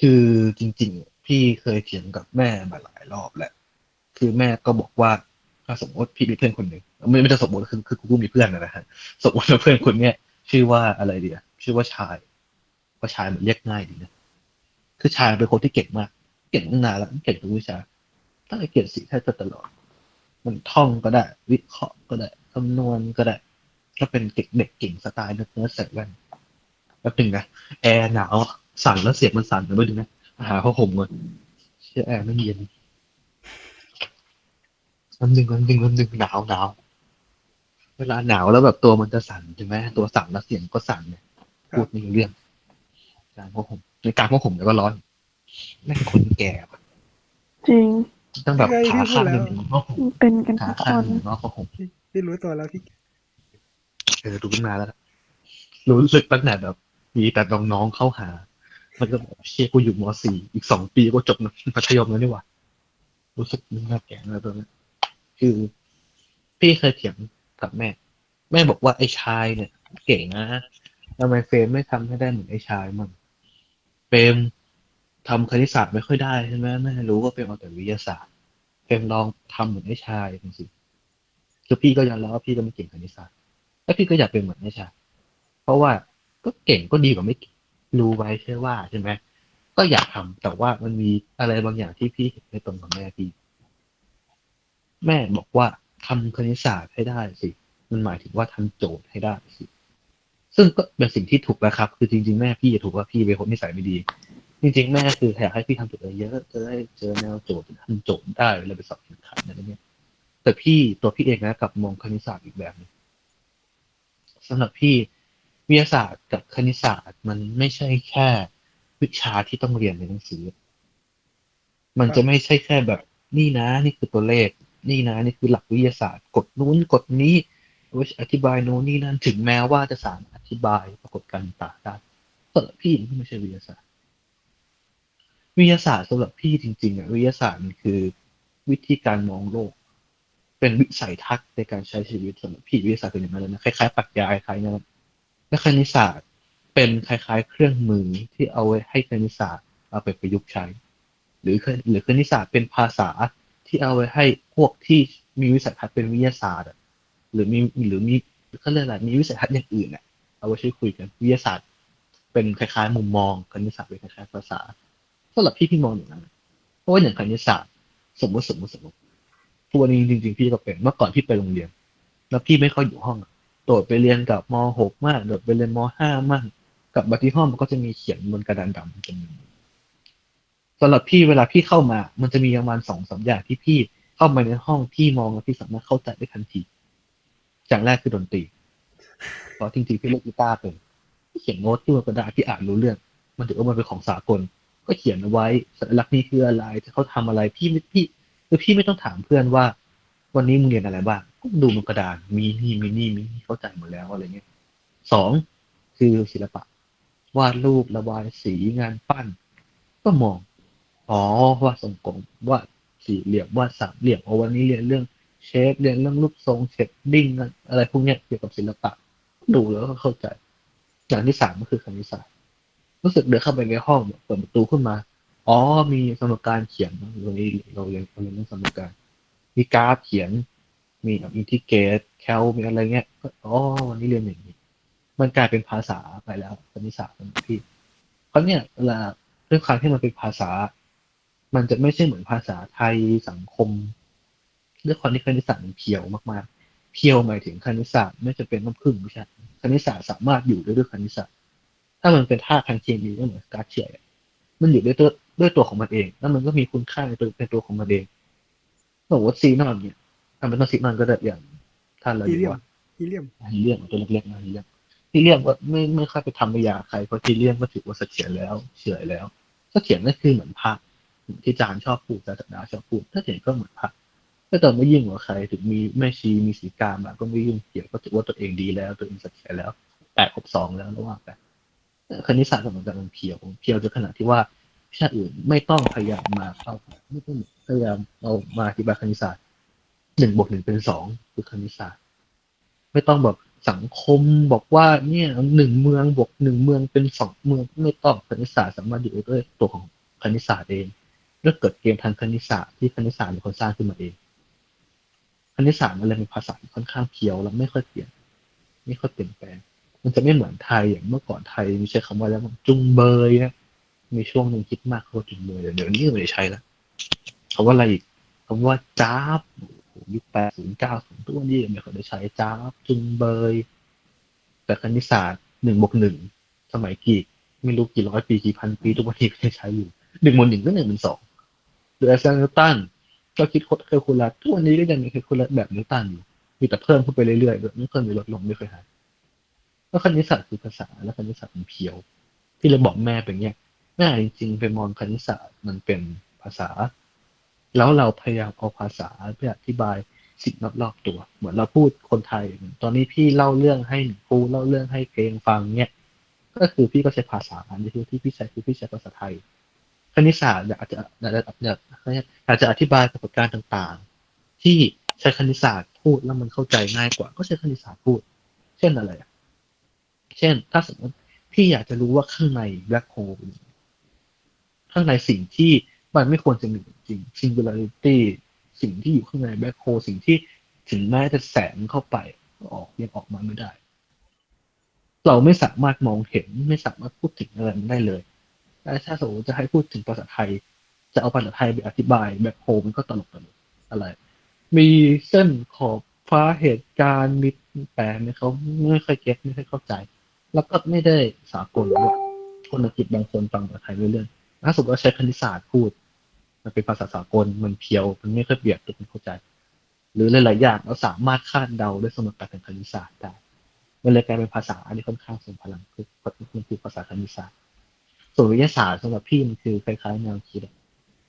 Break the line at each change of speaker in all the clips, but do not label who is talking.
คือจริงๆ พี่เคยเถียงกับแม่มาหลายรอบแหล้วคือแม่ก็บอกว่าถ้าสมมติพี่มีเพื่อนคนหนึ่งไม่ไม่ได้สมมติคือคือกูมีเพื่อนนะฮะสมมติว่าเพื่อนคนเนี้ยชื่อว่าอะไรเดียชื่อว่าชายว่าชายมันเรียกง่ายดีนะคือชายเป็นคนที่เก่งมาก เก่งตั้งนานแล้วเก่งทุกวิชาตั้งแต่เก่งสีแทบจะตลอด มันท่องก็ได้ วิเคราะห์ก็ได้คำนวณก็ได้ก็เป็นเด็กเด็กเก่งสไตล์เนื้อใส่แว่นแป๊บนึงนะแอร์หนาว สั่นแล้วเสียงมันสั่นนะไม่ดูนะหาผ้าห่มก่อนเชื่อแอร์ไม่เย็นวันหนึ่งวันหนึ่งวันหนึ่งหนาวหนาวเวลาหนาวแล้วแบบตัวมันจะสั่นใช่ไหมตัวสั่นแล้วเสียงก็สั่นเนี่ยพูดไม่รู้เรื่องการผ้าห่มในการผ้าห่มเดี๋ยวก็ร้อนแม่งคนแก่ปะ
จริง
ต้องแบบขาข้างหนึ่งผ้าห่ม
เป็นกัน
ขา
ทุกค
ข้าง
น
หนึ่งเนาะผ้าห่ม
พี่พี่รู้ตัวแล้วพี่
เออดูขึ้นมาแล้วนะรู้สึกตั้งแต่แบบมีแต่น้องๆเข้าหา มันก็เชี่ยกูอยู่มสี่อีกสองปีก็จบมัธยมแล้วนี่หว่ารู้สึกมึงน่าแก่แล้วตอนนี้นคือ พี่เคยเถียงกับแม่ แม่บอกว่าไอ้ชายเนี่ย เก่งนะทำไมเฟรมไม่ทำให้ได้เหมือนไอ้ชายมั่งเฟรมทำคณิตศาสตร์ไม่ค่อยได้ใช่ไหมแม่รู้ว่าเฟรมเอาแต่วิทยาศาสตร์เฟรมลองทำเหมือนไอ้ชายดูสิคือพี่ก็ยอมรับว่าพี่ก็ไม่เก่งคณิตศาสตร์แล้วพี่ก็อยากเป็นเหมือนไอ้ชายเพราะว่าก็เก่งก็ดีกว่าไม่เก่ง รู้ไว้ใช่ว่าใช่ไหมก็อยากทำแต่ว่ามันมีอะไรบางอย่างที่พี่เห็นไม่ตรงกับแม่พี่ แม่บอกว่าทำคณิตศาสตร์ให้ได้สิ มันหมายถึงว่าทำโจทย์ให้ได้สิ ซึ่งก็เป็นสิ่งที่ถูกแล้วครับ คือจริง ๆ แม่พี่จะถูกว่าพี่เป็นคนนิสัยไม่ดี จริง ๆ แม่คืออยากให้พี่ทำโจทย์เยอะๆจะได้เจอแนวโจทย์ทำโจทย์ได้เลยไปสอบแข่งขันอะไรเงี้ยแต่พี่ตัวพี่เองนะกลับมองคณิตศาสตร์อีกแบบนึงสำหรับพี่ วิทยาศาสตร์กับคณิตศาสตร์ มันไม่ใช่แค่วิชาที่ต้องเรียนในหนังสือ มันจะไม่ใช่แค่แบบนี่นะ นี่คือตัวเลข นี่นะ นี่คือหลักวิทยาศาสตร์ กฎนู้นกฎนี้อาไว้อธิบายโน้นนี่นั่นถึงแม้ว่าจะสามารถอธิบายปรากฏการณ์ต่างๆได้สำหรับพี่มันไม่ใช่วิทยาศาสตร์ วิทยาศาสตร์สำหรับพี่จริงๆอะวิทยาศาสตร์มันคือวิธีการมองโลก เป็นวิสัยทัศน์ในการใช้ชีวิตสำหรับพี่วิทยาศาสตร์เป็นอย่างนั้นเลยนะคล้ายๆปรัชญาคล้ายๆนั้น และคณิตศาสตร์เป็นคล้ายๆ เครื่องมือที่เอาไว้ให้คณิตศาสตร์เอาไปประยุกต์ใช้ หรือคณหรือคณิตศาสตร์เป็นภาษาที่เอาไว้ให้พวกที่มีวิสัยทัศน์เป็นวิทยาศาสตร์หรือมีหรือมีเขาเรียกอะไรมีวิสัยทัศน์อย่างอื่นอะเอาไว้ใช้คุยกันวิทยาศาสตร์ เป็นคล้ายๆ มุมมองคณิตศาสตร์เป็นคล้ายๆภาษาสำหรับพี่พี่มองอย่างนั้นเพราะว่าอย่างคณิตศาสตร์สมมติสมมติสมมติทุกวันนี้จริงๆพี่ก็เป็นเมื่อก่อนพี่ไปโรงเรียน แล้วพี่ไม่ค่อยอยู่ห้อง โดดไปเรียนกับม .6 มากโดดไปเรียนม .5 มากกลับมาที่ห้องมันก็จะมีเขียนบนกระดานดำจำนวนสำหรับพี่เวลาพี่เข้ามา มันจะมีประมาณสองสามอย่างที่พี่เข้ามาในห้องพี่มองแล้วพี่สามารถเข้าใจได้ทันทีอย่างแรกคือดนตรีเพราะจริงๆพี่เล่นกีตาร์เป็นพี่เขียนโน้ตที่บนกระดาษพี่อ่านรู้เรื่อง มันถือว่ามันเป็นของสากล ก็เขียนเอาไว้สัญลักษณ์นี้คืออะไรจะเขาทำอะไรพี่ไม่พี่คือพี่ไม่ต้องถามเพื่อนว่า วันนี้มึงเรียนอะไรบ้าง ดูบนกระดานมีนี่มีนี่มีนี่เข้าใจหมดแล้วอะไรเงี้ยสองคือศิลปะ วาดรูประบายสีงานปั้น ก็มองอ๋อวาดทรงกลมวาดสี่เหลี่ยมวาดสามเหลี่ยมเอาวันนี้เรียนเรื่องเชฟเรียนเรื่องรูปทรงเชฟดิ้งอะไรพวกเนี้ยเกี่ยวกับศิลปะ ดูแล้วก็เข้าใจ อย่างที่สามก็คือคณิตศาสตร์รู้สึกเดินเข้าไปในห้องเปิดประตูขึ้นมา อ๋อ มีสมการเขียนตรงนี้เราเรียนเราเรียนเรื่องสมการ มีกราฟเขียน มีแบบอินทิเกตแคลมีอะไรเงี้ยก็อ๋อวันนี้เรียนอย่างนี้ มันกลายเป็นภาษาไปแล้วคณิตศาสตร์สำหรับพี่เพราะเนี่ยเวลาด้วยความที่มันเป็นภาษา มันจะไม่ใช่เหมือนภาษาไทยสังคมด้วยความที่คณิตศาสตร์มันเพียวมากๆ เพียวหมายถึงคณิตศาสตร์ไม่จะเป็นต้องพึ่งวิชาคณิตศาสตร์สามารถอยู่ได้ด้วยคณิตศาสตร์ ถ้ามันเป็นท่าทางเคมีก็เหมือนการเฉื่อยมันอยู่ด้วยตัวด้วยตัวของมันเอง แล้วมันก็มีคุณค่าในตัวในตัวของมันเองสมมติซีนอนเนี่ย ทำเป็นต้องซีนอนก็ได้อย่างท่านเรา
ฮี
ดี
เลียม
ว่า
ฮีเลียม
ฮีเลียมตัวเล็กๆนะฮีเลียมฮีเลียมก็ไม่ไม่ค่อยไปทำไปยาใครเพราะฮีเลียมก็ถือว่าเสถียรแล้วเฉื่อยแล้วเสถียรก็คือเหมือนพระที่จานชอบพูดอาจารย์สัปดาห์ชอบพูดเสถียรก็เหมือนพระก็แต่ไม่ยิ่งกว่าใครถึงมีแม่ชีมีสีกามาก็ไม่ยุ่งเกี่ยวก็ถือว่าตัวเองดีแล้ว ตัวเองเสถียรแล้วแปดครบสองแล้วระหว่างกันคณิตศาสตร์ก็เหมือนกันมันเพียวเพียวจนขนาดที่ว่าวิชาอื่นไม่ต้องพยายามมาเข้าไม่ต้องพยายามเอามาอธิบายคณิตศาสตร์ หนึ่งบวกหนึ่งเป็นสองคือคณิตศาสตร์ ไม่ต้องแบบสังคมบอกว่าเนี่ยหนึ่งเมืองบวกหนึ่งเมืองเป็นสองเมืองไม่ต้องคณิตศาสตร์สามารถอยู่ด้วยตัวของคณิตศาสตร์เองเรื่องเกิดเกมทางคณิตศาสตร์ที่คณิตศาสตร์เป็นคนสร้างขึ้นมาเองคณิตศาสตร์มันเลยเป็นภาษาที่ค่อนข้างเพียวและไม่ค่อยเปลี่ยนไม่ค่อยเปลี่ยนแปลง มันจะไม่เหมือนไทยอย่างเมื่อก่อนไทยมีใช้คำว่าแล้วจุงเบยนะมีช่วงหนึ่งคิดมากเขาจุงเบยเดี๋ยวนี้ไม่ได้ใช้แล้วคำว่าอะไรอีกคำว่าจ้าบ ยุคแปดศูนย์เก้าศูนย์ทุกวันนี้ไม่ค่อยได้ใช้จ้าบจุงเบยแต่คณิตศาสตร์หนึ่งบวกหนึ่งสมัยกรีกไม่รู้กี่ร้อยปีกี่พันปีทุกวันนี้ก็ยังใช้อยู่หนึ่งบวกหนึ่งก็หนึ่งเป็นสองหรือไอแซคนิวตันก็คิดคดเคยคูลัสทุกวันนี้ก็ยังมีเคยคูลัสแบบนิวตันอยู่มีแต่เพิ่มขึ้นไปเรื่อยๆไม่เคยมีลดลงไม่เคยหายแล้วคณิตศาสตร์คือภาษาแล้วคณิตศาสตร์มันเพียว ที่เลยบอกแม่เป็นเงี้ยแม่จริงๆไปมองคณิตศาสตร์มันเป็นภาษา แล้วเราพยายามเอาภาษาเพื่ออธิบายสิ่งรอบๆตัว เหมือนเราพูดคนไทย ตอนนี้พี่เล่าเรื่องให้หนูครูเล่าเรื่องให้เกงฟังเนี่ยก็คือพี่ก็ใช้ภาษาอันที่ที่พี่ใช้คือพี่ใช้ภาษาไทยคณิตศาสตร์อยากจะอยากจะอยากอยากจะอธิบายปรากฏการณ์ต่างๆ ที่ใช้คณิตศาสตร์พูดแล้วมันเข้าใจง่ายกว่า ก็ใช้คณิตศาสตร์พูด เช่นอะไรอะเช่น ถ้าสมมติพี่อยากจะรู้ว่าข้างในแบล็คโฮลข้างในสิ่งที่มันไม่ควรจะมี ริง singularity สิ่งที่อยู่ข้างในแบ็คโฮสิ่งที่ถึงแม้จะแสงเข้าไปออกยังออกมาไม่ได้ เราไม่สามารถมองเห็นไม่สามารถพูดถึงอะไรมันได้เลยแต่ถ้าสมมติจะให้พูดถึงภาษาไทย จะเอาภาษาไทยไปอธิบายแบ็คโฮมันก็ตลกตลกอะไร มีเส้นขอบฟ้าเหตุการณ์มีแปลเนี่ยเขาไม่ค่อยเก็ตไม่ค่อยเข้าใจ แล้วก็ไม่ได้สากลด้วยคนอังกฤษบางคนฟังภาษาไทยเรื่อยๆถ้าสมมติว่าใช้คณิตศาสตร์พูด มันเป็นภาษาสากลมันเพียว มันไม่ค่อยเบียดทุกคนเข้าใจ หรือหลายๆอย่างเราสามารถคาดเดาด้วยสมการทางคณิตศาสตร์ได้มันเลยกลายเป็นภาษาที่ค่อนข้างทรงพลังคือมันคือภาษาคณิตศาสตร์ ส่วนวิทยาศาสตร์สำหรับพี่มันคือคล้ายๆแนวคิด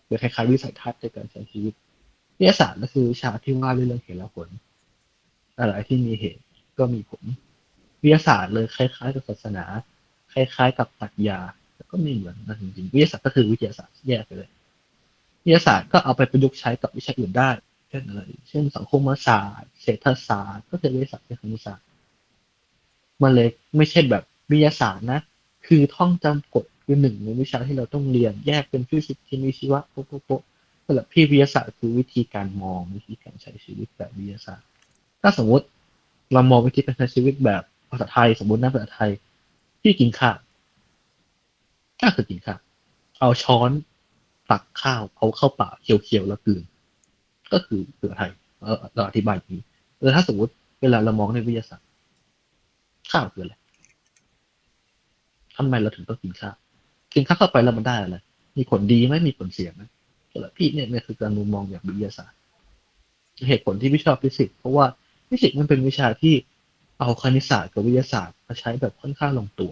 หรือคล้ายๆวิสัยทัศน์ในการใช้ชีวิตวิทยาศาสตร์ก็คือวิชาที่ว่าด้วยเรื่องเหตุและผลอะไรที่มีเหตุก็มีผลวิทยาศาสตร์เลยคล้าย ๆ กับศาสนา คล้าย ๆ กับปรัชญาแต่ก็ไม่เหมือนกันจริงๆวิทยาศาสตร์ก็คือวิทยาศาสตร์แยกไปเลย วิทยาศาสตร์ก็เอาไปประยุกต์ใช้กับวิชาอื่นได้ เช่นอะไร เช่นสังคมศาสตร์ เศรษฐศาสตร์ ก็คือวิทยาศาสตร์เป็นคณิตศาสตร์ มันเลยไม่ใช่แบบวิทยาศาสตร์นะ คือท่องจำกฎคือหนึ่งในวิชาที่เราต้องเรียน แยกเป็นฟิสิกส์เคมีชีวะโป๊ะโป๊ะโป๊ะสำหรับพี่วิทยาศาสตร์คือวิธีการมองวิธีการใช้ชีวิตแบบวิทยาศาสตร์ ถ้าสมมติเรามองวิธีการใช้ชีวิตแบบภาษาไทย สมมตินะภาษาไทย พี่กินข้าวก็คือกินข้าวเอาช้อน ตักข้าวเอาเข้าปากเคี้ยวๆแล้วกลืน ก็คือภาษาไทยเออเราอธิบายอย่างนี้เออถ้าสมมติเวลาเรามองในวิทยาศาสตร์ ข้าวคืออะไรทำไมเราถึงต้องกินข้าวกินข้าวเข้าไปแล้วมันได้อะไรมีผลดีไหมมีผลเสียไหมสำหรับพี่เนี่ยเนี่ยคือการมุมมองแบบวิทยาศาสตร์ เหตุผลที่พี่ชอบฟิสิกส์เพราะว่าฟิสิกส์มันเป็นวิชาที่เอาคณิตศาสตร์กับวิทยาศาสตร์มาใช้แบบค่อนข้างลงตัว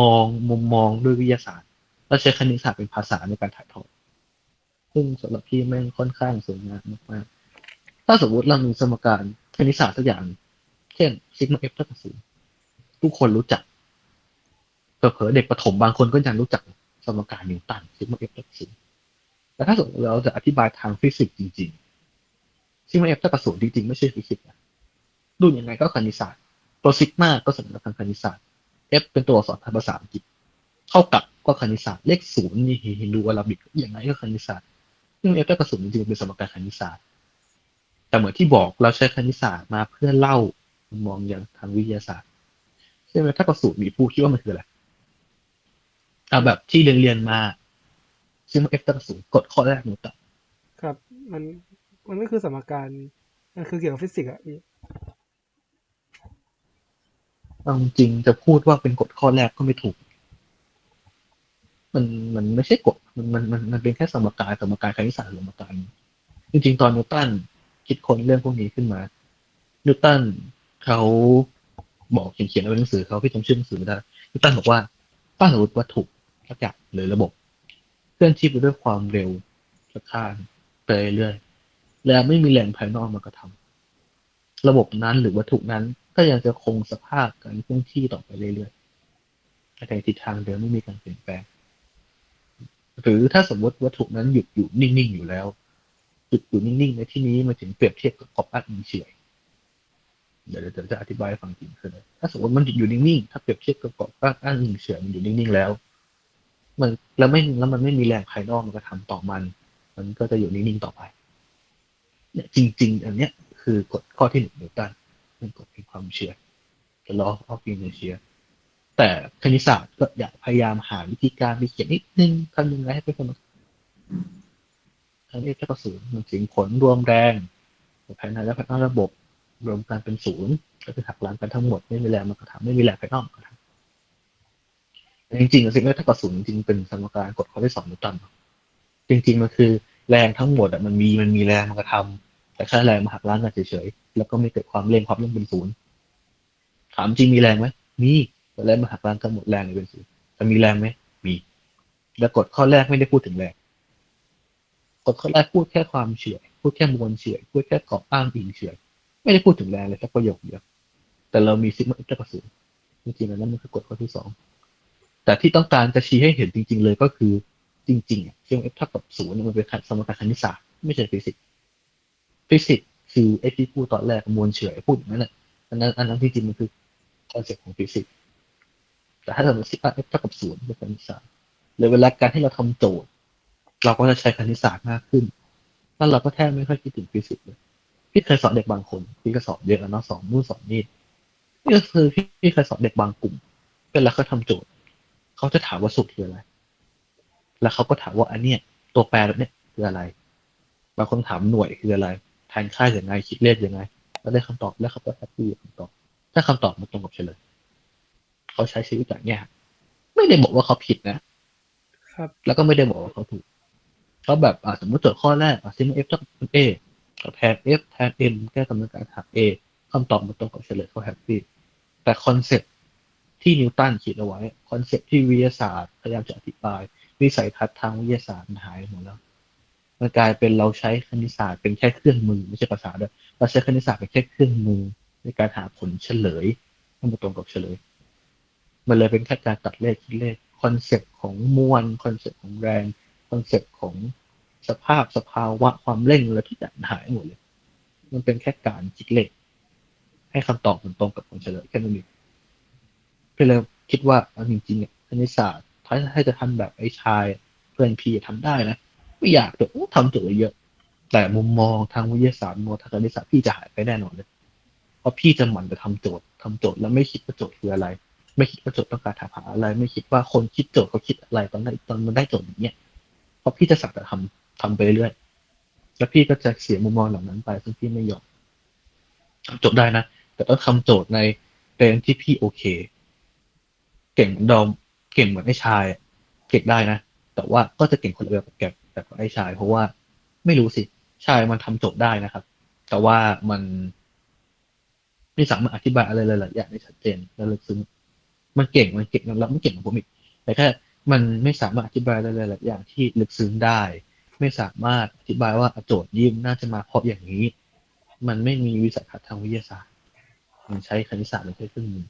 มองมุมมองด้วยวิทยาศาสตร์แล้วใช้คณิตศาสตร์เป็นภาษาในการถ่ายทอด ซึ่งสำหรับพี่แม่งค่อนข้างสวยงามมากๆ ถ้าสมมติเรามีสมการคณิตศาสตร์สักอย่าง เช่นซิกมาเอฟเท่ากับศูนย์ทุกคนรู้จักเผลอเด็กประถมบางคนก็ยังรู้จักสมการนิวตันซิกมาเอฟเท่ากับศูนย์แต่ถ้าสมมติเราจะอธิบายทางฟิสิกส์จริงๆซิกมาเอฟเท่ากับศูนย์จริงๆ ไม่ใช่ฟิสิกส์นะดูยังไงก็คณิตศาสตร์ตัวซิกมาก็สัญลักษณ์ทางคณิตศาสตร์ F เป็นตัวสอักษรทางภาษาอังกฤษเท่ากับก็คณิตศาสตร์เลขศูนย์นี่ฮินดูอาราบิกย่างไรก็คณิตศาสตร์ ซึ่ง F เท่ากับศูนย์จริงๆเป็นสมการคณิตศาสตร์ แต่เหมือนที่บอกเราใช้คณิตศาสตร์มาเพื่อเล่ามองอย่างทางวิทยาศาสตร์ใช่ไหมถ้ากับศูนย์มีผู้คิดว่ามันคืออะไรเอาแบบที่เรียนเรียนมา ซึ่ง F เท่ากับศูนย์กดข้อแรกหนูตอบ
ครับ มันมันก็คือสมการมันคือเกี่ยวกับฟิสิกส์อะพี่
เอาจริงจะพูดว่าเป็นกฎข้อแรกก็ไม่ถูก มันมันไม่ใช่กฎมันมันมันมันเป็นแค่สมการสมการคณิตศาสตร์สมการจริงๆตอนนิวตันคิดค้นเรื่องพวกนี้ขึ้นมา นิวตันเขาบอกเขียนเขียนไว้ในหนังสือเขาพี่จำชื่อหนังสือไม่ได้นิวตันบอกว่าถ้าสมมติวัตถุสักอย่างหรือระบบ เคลื่อนที่ไปด้วยความเร็วสักข้างไปเรื่อยๆแล้วไม่มีแรงภายนอกมากระทำระบบนั้นหรือวัตถุนั้นก็ยังจะคงสภาพการเคลื่อนที่ต่อไปเรื่อยๆแต่ในทิศทางเดิมไม่มีการเปลี่ยนแปลง หรือถ้าสมมติวัตถุนั้นหยุดอยู่นิ่งๆอยู่แล้วหยุดอยู่นิ่งๆในที่นี้มาถึงเปรียบเทียบกับขอบอัดเฉยเดี๋ยวเดี๋ยวจะอธิบายฟังจริงคืออะถ้าสมมติมันอยู่นิ่งๆถ้าเปรียบเทียบกับเกาะอ้างอ้างเฉยมันอยู่นิ่งๆแล้ว มันแล้วไม่แล้วมันไม่มีแรงภายนอกมันก็ทำต่อมัน มันก็จะอยู่นิ่งๆต่อไปเนี่ยจริง ๆ อันเนี้ยคือกฎข้อที่หนึ่งนิวตันเป็นกฎแห่งความเชื่อ the law of inertia แต่คณิตศาสตร์ก็อยากพยายามหาวิธีการไปเขียนนิดนึงทำยังไงให้เป็นคนอันนี้ก็ศูนย์มันสิ่งผลรวมแรงภายในและภายนอกระบบรวมกันเป็นศูนย์ก็คือหักล้างกันทั้งหมดไม่มีแรงมันก็ทำไม่มีแรงภายนอกก็ทำจริงๆสิ่งที่เท่ากับศูนย์จริงๆเป็นสมการกฎข้อที่สองนิวตันจริงๆมันคือแรงทั้งหมดอะมันมีมันมีแรงมันก็ทำแต่แค่แรงมาหักล้างกันเฉยๆแล้วก็ไม่เกิดความเร่งความเร่งเป็นศูนย์ถามจริงมีแรงไหมมี แต่แรงมาหักล้างกันหมดแรงเลยเป็นศูนย์แต่มีแรงไหมมีแล้วกฎข้อแรกไม่ได้พูดถึงแรงกฎข้อแรกพูดแค่ความเฉื่อยพูดแค่มวลเฉื่อยพูดแค่เกาะอ้างอิงเฉื่อยไม่ได้พูดถึงแรงเลยสักประโยคเดียวแต่เรามีซิกมาเอ็กซ์กับศูนย์จริงๆแล้วนั่นมันคือกฎข้อที่สองแต่ที่ต้องการจะชี้ให้เห็นจริง ๆ เลยก็คือจริงๆซิกมาเอ็กเท่ากับศูนย์มันเป็นสมการคณิตศาสตร์ไม่ใช่ฟิสิกส์ฟิสิกส์คือไอ้ที่พูดตอนแรกมวลเฉื่อยพูดอย่างนั้นแหละอันนั้นอันนั้นจริงๆมันคือคอนเซ็ปต์ของฟิสิกส์ แต่ถ้าเราซิกมาเอ็กซ์เท่ากับศูนย์เป็นคณิตศาสตร์เลยเวลาการที่เราทำโจทย์ เราก็จะใช้คณิตศาสตร์มากขึ้นแล้วเราก็แทบไม่ค่อยคิดถึงฟิสิกส์เลยพี่เคยสอนเด็กบางคนพี่ก็สอนเยอะแล้วเนาะสอนนู่นสอนนี่นี่ก็คือพี่พี่เคยสอนเด็กบางกลุ่มเวลาเขาทำโจทย์เขาจะถามว่าสุดคืออะไร แล้วเขาก็ถามว่าอันเนี้ยตัวแปรเนี้ยคืออะไร บางคนถามหน่วยคืออะไรแทนค่าอย่างไงคิดเลขยังไง แล้วได้คำตอบแล้วเขาก็แฮปปี้คำตอบ ถ้าคำตอบมันตรงกับเฉลย เขาใช้ชีวิตแบบเนี้ยครับไม่ได้บอกว่าเขาผิดนะ
ครับ
แล้วก็ไม่ได้บอกว่าเขาถูกเขาแบบอ่าสมมติโจทย์ข้อแรกอะซิมเอฟเท่ากับเอแทน f แทน m แก้กำลังการหัก a คำตอบมันตรงกับเฉลยเขาแฮปปี้แต่คอนเซ็ปต์ที่นิวตันคิดเอาไว้ คอนเซ็ปต์ที่วิทยาศาสตร์พยายามจะอธิบาย วิสัยทัศน์ทางวิทยาศาสตร์มันหายหมดแล้วมันกลายเป็นเราใช้คณิตศาสตร์เป็นแค่เครื่องมือไม่ใช่ภาษาด้วยเราใช้คณิตศาสตร์เป็นแค่เครื่องมือ ในการหาผลเฉลยให้มันตรงกับเฉลย มันเลยเป็นแค่การตัดเลขคิดเลขคอนเซ็ปต์ของมวลคอนเซ็ปต์ของแรงคอนเซ็ปต์ของสภาพสภาวะความเร่งอะไรทุกอย่างหายหมดเลย มันเป็นแค่การคิดเลขให้คำตอบมันตรงกับผลเฉลยแค่นั้นเองพี่เลยคิดว่าเอาจริงๆเนี่ยคณิตศาสตร์ถ้าให้จะทำแบบไอ้ชายเพื่อนพี่ทำได้นะไม่อยากแต่ทำโจทย์เยอะ แต่มุมมองทางวิทยาศาสตร์มุมมองทางคณิตศาสตร์พี่จะหายไปแน่นอนเลยเพราะพี่จะหมั่นไปทำโจทย์ทำโจทย์แล้วไม่คิดว่าโจทย์คืออะไร ไม่คิดว่าโจทย์ต้องการถามหาอะไร ไม่คิดว่าคนคิดโจทย์เขาคิดอะไรตอนได้ตอนมันได้โจทย์อย่างเงี้ยเพราะพี่จะสักแต่ทำทำไปเรื่อยแล้วพี่ก็จะเสียมุมมองเหล่านั้นไปซึ่งพี่ไม่ยอมทำโจทย์ได้นะแต่ต้องทำโจทย์ในเรนที่พี่โอเค เก่งดอมเก่งเหมือนไอ้ชาย เก่งได้นะแต่ว่าก็จะเก่งคนละแบบกับแกแบบไอ้ชาย เพราะว่าไม่รู้สิชายมันทำโจทย์ได้นะครับ แต่ว่ามันไม่สามารถอธิบายอะไรหลายๆอย่างได้ชัดเจนและลึกซึ้ง มันเก่งมันเก่งแล้วมันเก่งกว่าผมอีกแต่แค่มันไม่สามารถอธิบายอะไรหลายอย่างที่ลึกซึ้งได้ ไม่สามารถอธิบายว่าโจทย์ยิ้มน่าจะมาเพราะอย่างนี้ มันไม่มีวิสัยทัศน์ทางวิทยาศาสตร์ มันใช้คณิตศาสตร์เป็นเครื่องมือ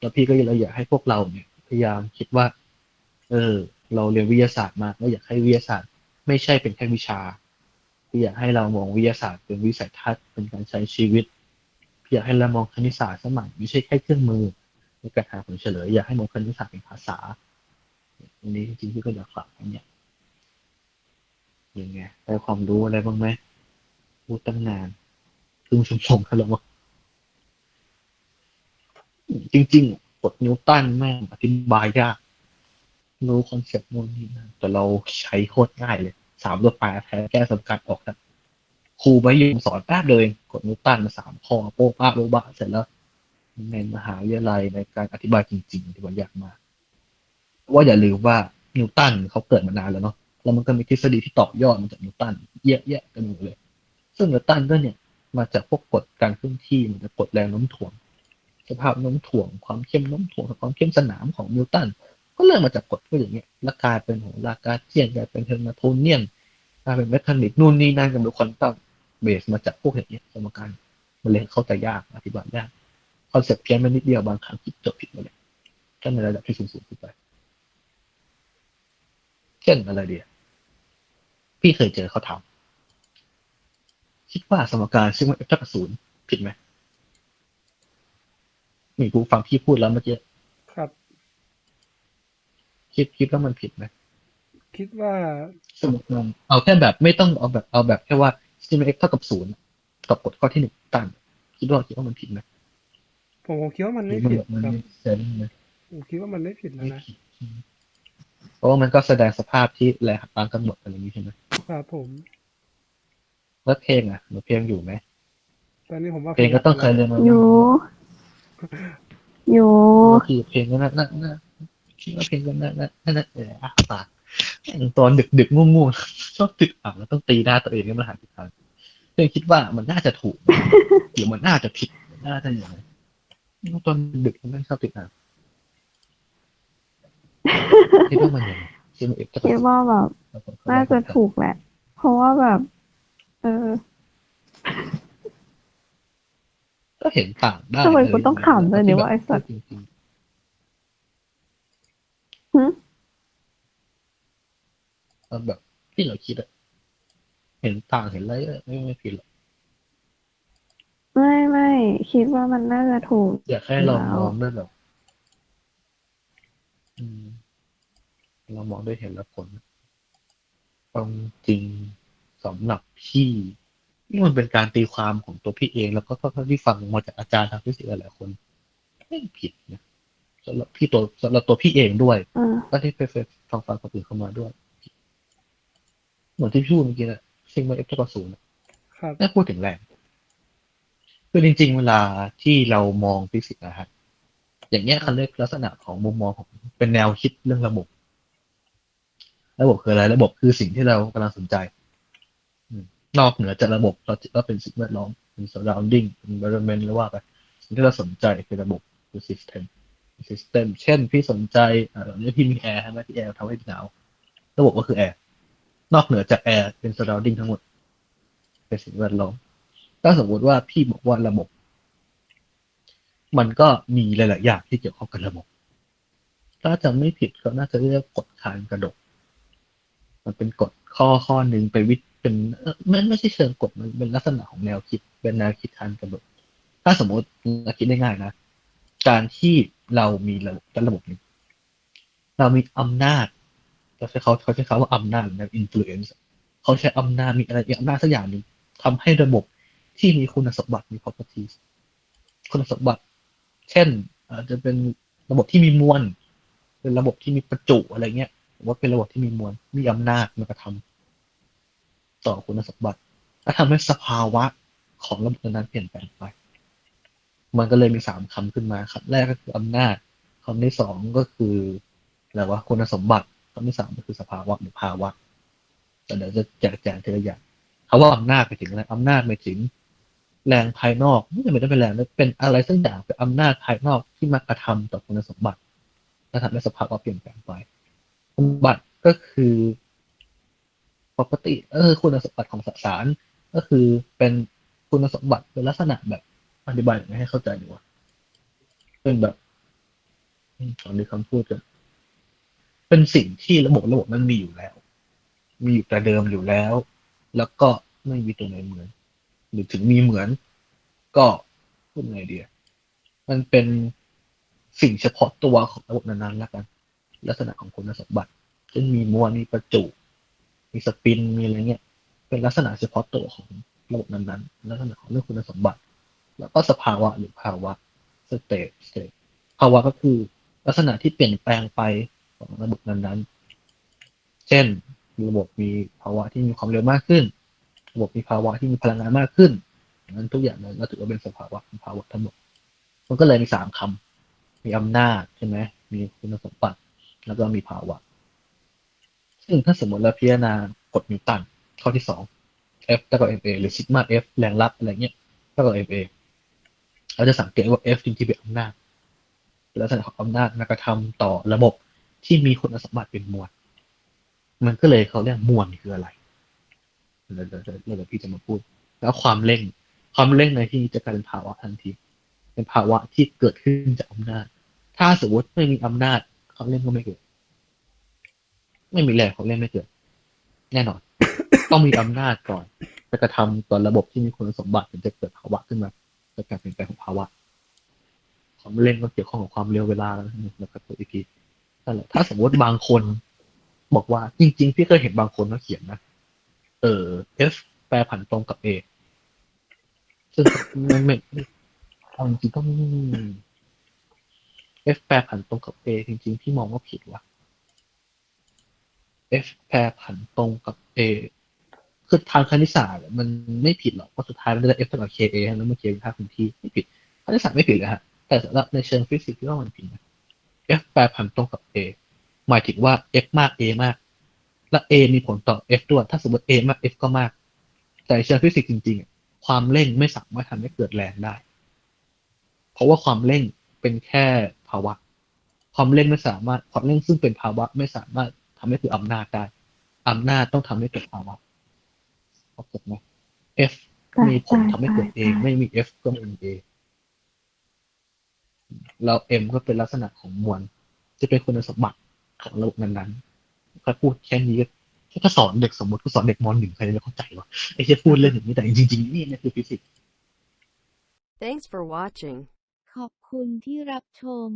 แล้วพี่ก็เลยอยากให้พวกเราเนี่ยพยายามคิดว่า เออ เราเรียนวิทยาศาสตร์มาแล้วอยากให้วิทยาศาสตร์ ไม่ใช่เป็นแค่วิชาพี่อยากให้เรามองวิทยาศาสตร์เป็นวิสัยทัศน์เป็นการใช้ชีวิตพี่อยากให้เรามองคณิตศาสตร์สมัยไม่ใช่แค่เครื่องมือ ในการหาผลเฉลยอยากให้มองคณิตศาสตร์เป็นภาษาอันนี้จริงๆพี่ก็อยากฝากไว้เนี่ยยังไงได้ความรู้อะไรบ้างไหมพูดตั้งนานครึ่งชั่วโมงแล้วมั้งจริงๆกฎนิวตันแม่งอธิบายยากรู้คอนเซ็ปต์นู่นนี่นั่นแต่เราใช้โคตรง่ายเลยสามตัวแปรแท้แก้สมการออกครับครูไม่ยมสอนแป๊บเลยกฎนิวตันมาสามข้อโป๊ะป้าโบบะเสร็จแล้ว ในมหาวิทยาลัยในการอธิบายจริงๆที่ว่ายากมาก ว่าอย่าลืมว่านิวตันเขาเกิดมานานแล้วเนาะแล้วมันก็มีทฤษฎีที่ต่อยอดมาจากนิวตันเยอะแยะกันหมดเลย ซึ่งนิวตันก็เนี่ยมาจากพวกกฎการเคลื่อนที่มันจะกฎแรงโน้มถ่วง สภาพโน้มถ่วง ความเข้มโน้มถ่วงความเข้มสนามของนิวตันก็เริ่มมาจากกฎพวกอย่างเงี้ยแล้วกลายเป็นโหลากาเจียนกลายเป็นเทอร์มาโทเนียนกลายเป็นแมคานิกนู่นนี่นั่นกันเป็นคอนตัมเบสมาจากพวกอย่างเงี้ยสมการมันเลยเข้าใจยากอธิบายยาก อนเซ็ปต์เพี้ยนไปนิดเดียวบางครั้งคิดจบผิดหมดเลยก็ในระดับที่สูงๆขึ้นไป เช่นอะไรเดียพี่เคยเจอเขาทำคิดว่าสมการซึ่งว่าเอฟเท่ากับศูนย์ผิดไหมมีกูฟังพี่พูดแล้วเมื่อกี้
ครับ
คิดคิดว่ามันผิดไหม
คิดว่า
สมมติมันเอาแค่แบบไม่ต้องเอาแบบเอาแบบแค่ว่า c m x เท่ากับศูนย์กับกฎข้อที่หนึ่งตั้งคิดว่าคิดว่ามันผิดไหม
ผมผมคิดว่ามัน
หรื
ไม่
อมัน
ผิด
แบบมัน
ครับ
ไม่เซนไหม
ผมคิดว่ามันไม่ผิดแล้วนะ
เพราะว่ามันก็แสดงสภาพที่แรงหักล้างกำหนดอะไรอย่างนี้ใช่ไหม
ครับผม
แล้วเพลงอะหรือเพลงอยู่ไหม
ตอนนี้ผมว่า
เพลงก็ต้องเคยเรียนมา
อยู่ อยู่
ก็คือเพลงก็น่าน่าน่าคิดว่าเพลงก็น่าน่าน่าน่าเอออะปากแม่งตอนดึกดึกๆง่วงๆชอบติดอ่างแล้วต้องตีหน้าตัวเองให้มันหายทิศทางเพลงคิดว่ามันน่าจะถูกหรือมันน่าจะผิดน่าจะอย่างไร ตอนดึกๆมันไม่ชอบติดอ่างคิดว่ามันยังไงคิดว่าเอฟจะ
คิดว่าแบบน่าจะถูกแหละ เพราะว่าแบบ เออ
ก็เห็นต่างได้
ทำไมกูต้องขำด้วยเนี่ยว่าไอ้สัตว์
จริง
หึ
ๆเอาแบบที่เราคิดอะเห็นต่างเห็นอะไรก็ไม่ไม่ผิดหรอก
ไม่ไม่ คิดว่ามันน่าจะถูก
อยากให้เรา
แล้ว
มองด้วยแบบอืมเรามองด้วยเหตุและผลความจริงสำหรับพี่นี่มันเป็นการตีความของตัวพี่เอง แล้วก็เท่าที่ฟังมาจากอาจารย์ทางฟิสิกส์หลายๆคนไม่ผิดนะสำหรับพี่ตัวสำหรับตัวพี่เองด้วย
อ่า
ก็ที่ไปฟังฟังคนอื่นเข้ามาด้วย เหมือนที่พี่พูดเมื่อกี้นะซิงมาเอฟเท่ากับศูนย์
ครับ
ไม่พูดถึงแรง คือจริงๆ เวลาที่เรามองฟิสิกส์นะฮะอย่างเงี้ยเขาเรียกลักษณะของมุมมองของเป็นแนวคิดเรื่องระบบ ระบบคืออะไร ระบบคือสิ่งที่เรากำลังสนใจนอกเหนือจากระบบเราก็เป็นสิ่งแวดล้อมเป็น surrounding เป็น environment หรือว่าไปสิ่งที่เราสนใจคือระบบคือ system system เช่นพี่สนใจเอ่อเรื่องที่มีแอร์ใช่ไหมที่แอร์ทำให้หนาวระบบก็คือแอร์นอกเหนือจากแอร์เป็น surrounding ทั้งหมดเป็นสิ่งแวดล้อม ถ้าสมมติว่าพี่บอกว่าระบบ มันก็มีหลาย ๆ อย่างที่เกี่ยวข้องกับระบบ ถ้าจำไม่ผิดก็น่าจะเรียกกฎคานกระดก มันเป็นกฎข้อข้อหนึ่งไปวิทย์เป็นไม่ไม่ใช่เชิงกฎมันเป็นลักษณะของแนวคิดเป็นแนวคิดคานกระดก ถ้าสมมติเราคิดได้ง่ายนะการที่เรามีระบบระบบหนึ่งเรามีอำนาจเขาใช้เขาเขาใช้คำว่าอำนาจนะ influence เขาใช้อำนาจมีอะไรมีอำนาจสักอย่างหนึ่งทำให้ระบบ ที่มีคุณสมบัติมี properties คุณสมบัติ เช่น อาจจะเป็นระบบที่มีมวล เป็นระบบที่มีประจุอะไรเงี้ยหรือว่าเป็นระบบที่มีมวล มีอำนาจมากระทำต่อคุณสมบัติ และทำให้สภาวะของระบบนั้นเปลี่ยนแปลงไป มันก็เลยมีสามคำขึ้นมาคำแรกก็คืออำนาจคำที่สองก็คืออะไรวะคุณสมบัติคำที่สามก็คือสภาวะหรือภาวะแต่เดี๋ยวจะแจกแจงทีละอย่างคำว่าอำนาจไปถึงอะไรอำนาจไปถึง แรงภายนอกไม่จำเป็นต้องเป็นแรงนะเป็นอะไรสักอย่างเป็นอำนาจภายนอกที่มากระทำต่อคุณสมบัติและทำให้สภาวะเปลี่ยนแปลงไปคุณสมบัติก็คือปกติเออคุณสมบัติของสสาร ก็คือเป็นคุณสมบัติเป็นลักษณะแบบอธิบายยังไงให้เข้าใจดีกวะเป็นแบบอืมขอดูคำพูดกันเป็นสิ่งที่ระบบระบบนั้นมีอยู่แล้ว มีอยู่แต่เดิมอยู่แล้ว แล้วก็ไม่มีตัวไหนเหมือน หรือถึงมีเหมือน ก็พูดไงดีอะมันเป็นสิ่งเฉพาะตัวของระบบนั้นๆแล้วกัน ลักษณะของคุณสมบัติเช่นมีมวลมีประจุ มีสปินมีอะไรเงี้ย เป็นลักษณะเฉพาะตัวของระบบนั้นๆลักษณะของเรื่องคุณสมบัติ แล้วก็สภาวะหรือภาวะสเตตสเตตภาวะก็คือลักษณะที่เปลี่ยนแปลงไปของระบบนั้นๆ เช่น ระบบมีภาวะที่มีความเร็วมากขึ้น ระบบมีภาวะที่มีพลังงานมากขึ้นนั้นทุกอย่างเราถือว่าเป็นสภาวะเป็นภาวะทั้งหมดมันก็เลยมีสามคำมีอำนาจใช่ไหมมีคุณสมบัติแล้วก็มีภาวะ ซึ่งถ้าสมมติเราพิจารณากฎนิวตันข้อที่สอง F เท่ากับ ma หรือซิกมา F แรงลับอะไรเงี้ยเท่ากับ ma เราจะสังเกตว่า F จริงๆเป็นอำนาจลักษณะของอำนาจมากระทำต่อระบบที่มีคุณสมบัติเป็นมวล มันก็เลยเขาเรียกมวลคืออะไร เดี๋ยวเดี๋ยวเดี๋ยวพี่จะมาพูด แล้วความเร่ง ความเร่งในที่นี้จะกลายเป็นภาวะทันที เป็นภาวะที่เกิดขึ้นจากอำนาจ ถ้าสมมติไม่มีอำนาจควาเร่งก็ไม่เกิด ไม่มีแรงควาเร่งไม่เกิด แน่นอน ต้องมีอำนาจก่อนไปกระทำต่อระบบที่มีคุณสมบัติถึงจะเกิดภาวะขึ้นมาเกิดการเปลี่ยนแปลงของภาวะความเร่งก็เกี่ยวข้องกับความเร็วเวลาแล้วแล้วก็ตัวอีกทีนั่นแหละถ้าสมมติบางคน บอกว่าจริง ๆ พี่เคยเห็นบางคนเขาเขียนนะ เออ F แปรผันตรงกับ A ซึ่งมันไม่เอาจริงๆก็ F แปรผันตรงกับ A จริงๆพี่มองว่าผิดว่ะ F แปรผันตรงกับ A คือทางคณิตศาสตร์มันไม่ผิดหรอกเพราะสุดท้ายมันจะได้ F เท่ากับ KA แล้วมันเคเป็นค่าคงที่ไม่ผิดคณิตศาสตร์ไม่ผิดเลยฮะแต่สำหรับในเชิงฟิสิกส์พี่ว่ามันผิดนะ F แปรผันตรงกับ A หมายถึงว่า F มาก A มาก และ A มีผลต่อ F ด้วย ถ้าสมมติ A มาก F ก็มาก แต่ในเชิงฟิสิกส์จริงๆอะความเร่งไม่สามารถทำให้เกิดแรงได้ เพราะว่าความเร่งเป็นแค่ภาวะ ความเร่งไม่สามารถความเร่งซึ่งเป็นภาวะไม่สามารถทำให้เกิดอำนาจได้อำนาจต้องทำให้เกิดภาวะเข้าใจไหม F มีผลทำให้เกิด A ไม่มี F ก็ไม่มี A แล้ว M ก็เป็นลักษณะของมวลที่เป็นคุณสมบัติของระบบนั้นๆ ถ้าพูดแค่นี้ก็ถ้าสอนเด็กสมมติก็สอนเด็กมหนึ่งใครจะไม่เข้าใจวะไอ้ที่พูดเล่นอย่างนี้แต่จริงๆนี่เนี่ยคือฟิสิกส์
Thanks for watching.
ขอบคุณที่รับชม